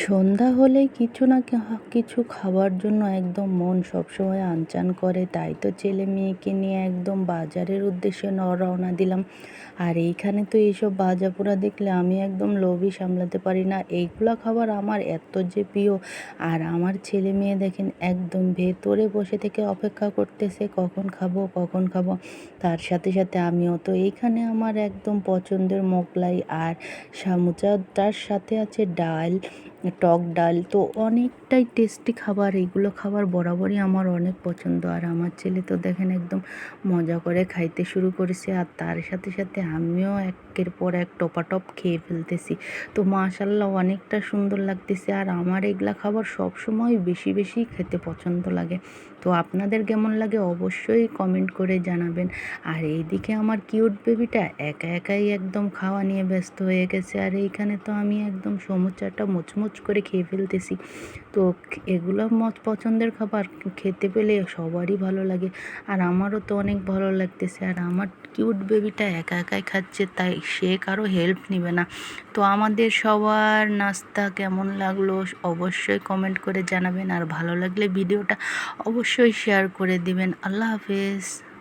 সন্ধ্যা হলে কিছু না কিছু খাবার জন্য একদম মন সবসময় আনচান করে। তাই তো ছেলে মেয়েকে নিয়ে একদম বাজারের উদ্দেশ্যে রওনা দিলাম। আর এইখানে তো এইসব ভাজা পোড়া দেখলে আমি একদম লোভই সামলাতে পারি না। এইগুলো খাবার আমার এত যে প্রিয়। আর আমার ছেলে মেয়ে দেখেন একদম ভেতরে বসে থেকে অপেক্ষা করতেছে, কখন খাব কখন খাব। তার সাথে সাথে আমিও তো এইখানে আমার একদম পছন্দের মোগলাই আর সামুচা তার সাথে আছে ডাল। টক ডাল, তো অনেকটাই টেস্টি খাবার। এইগুলো খাবার বরাবরই আমার অনেক পছন্দ। আর আমার ছেলে তো দেখেন একদম মজা করে খাইতে শুরু করেছে। আর তার সাথে সাথে আমিও একের পর এক টপাটপ খেয়ে ফেলতেছি। তো মাশাল্লাহ অনেকটা সুন্দর লাগতেছে। আর আমার এগুলা খাবার সবসময় বেশি বেশি খেতে পছন্দ লাগে। তো আপনাদের কেমন লাগে অবশ্যই কমেন্ট করে জানাবেন। আর এইদিকে আমার কিউট বেবিটা একা একাই একদম খাওয়া নিয়ে ব্যস্ত হয়ে গেছে। আর এইখানে তো আমি একদম সমুচাটা মুচমুচ করে খেয়ে ফেলতেছি। তো এগুলো পছন্দের খাবার, খেতে পেলে সবারই ভালো লাগে। আর আমারও তো অনেক ভালো লাগতেছে। আর আমার কিউট বেবিটা একা একাই খাচ্ছে, তাই সে কারও হেল্প নেবে না। তো আমাদের সবার নাস্তা কেমন লাগল অবশ্যই কমেন্ট করে জানাবেন। আর ভালো লাগলে ভিডিওটা অবশ্যই শেয়ার করে দিবেন। আল্লাহ হাফেজ।